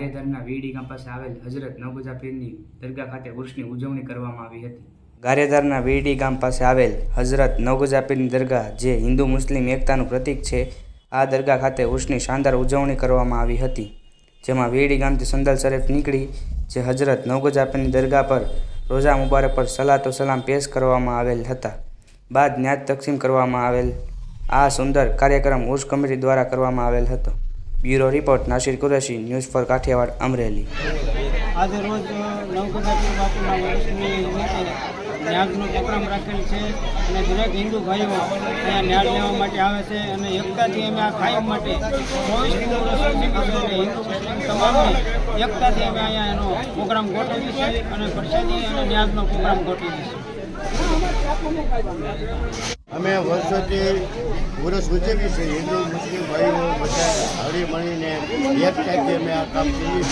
તાલુકાના વીડી પાસે આવેલ હજરત નવગુજા પીરની દરગાહ ખાતે ઉર્સની ઉજવણી કરવામાં આવી હતી. ગારેધારના વીડી ગામ પાસે આવેલ હજરત નવગુજા પીરની દરગાહ, જે હિન્દુ મુસ્લિમ એકતાનું પ્રતીક છે, આ દરગાહ ખાતે ઉર્સની શાનદાર ઉજવણી કરવામાં આવી હતી. જેમાં વીડી ગામથી સંદલ શરીફ નીકળી, જે હજરત નવગુજા પીરની દરગાહ પર રોઝા મુબારક પર સલાતો સલામ પેશ કરવામાં આવેલ હતા. બાદ ન્યાજ તકસીમ કરવામાં આવેલ. આ સુંદર કાર્યક્રમ ઉર્સ કમિટી દ્વારા કરવામાં આવેલ હતો. Bureau report Nasir Qureshi news for Kathiawad Amreli. આજે રોજ નવગજાપુર બાપુના વર્ષની નિમિત્તે ન્યાજનો પ્રોગ્રામ રાખેલ છે અને દરેક હિન્દુ ભાઈઓ અહીંયા ન્યાજ લેવા માટે આવે છે અને એકતાથી અમે આ કાયમ માટે અને હિન્દુ મુસ્લિમ તમામને એકતાથી અમે અહીંયા એનો પ્રોગ્રામ ગોઠવી છે અને પ્રસાદી અને ન્યાજનો પ્રોગ્રામ ગોઠવી છે અમે વર્ષોથી વર્ષ ઉજવીએ છીએ હિન્દુ મુસ્લિમ ભાઈઓ. હળી મળીને એક સાથે અમે આ કામ કરીએ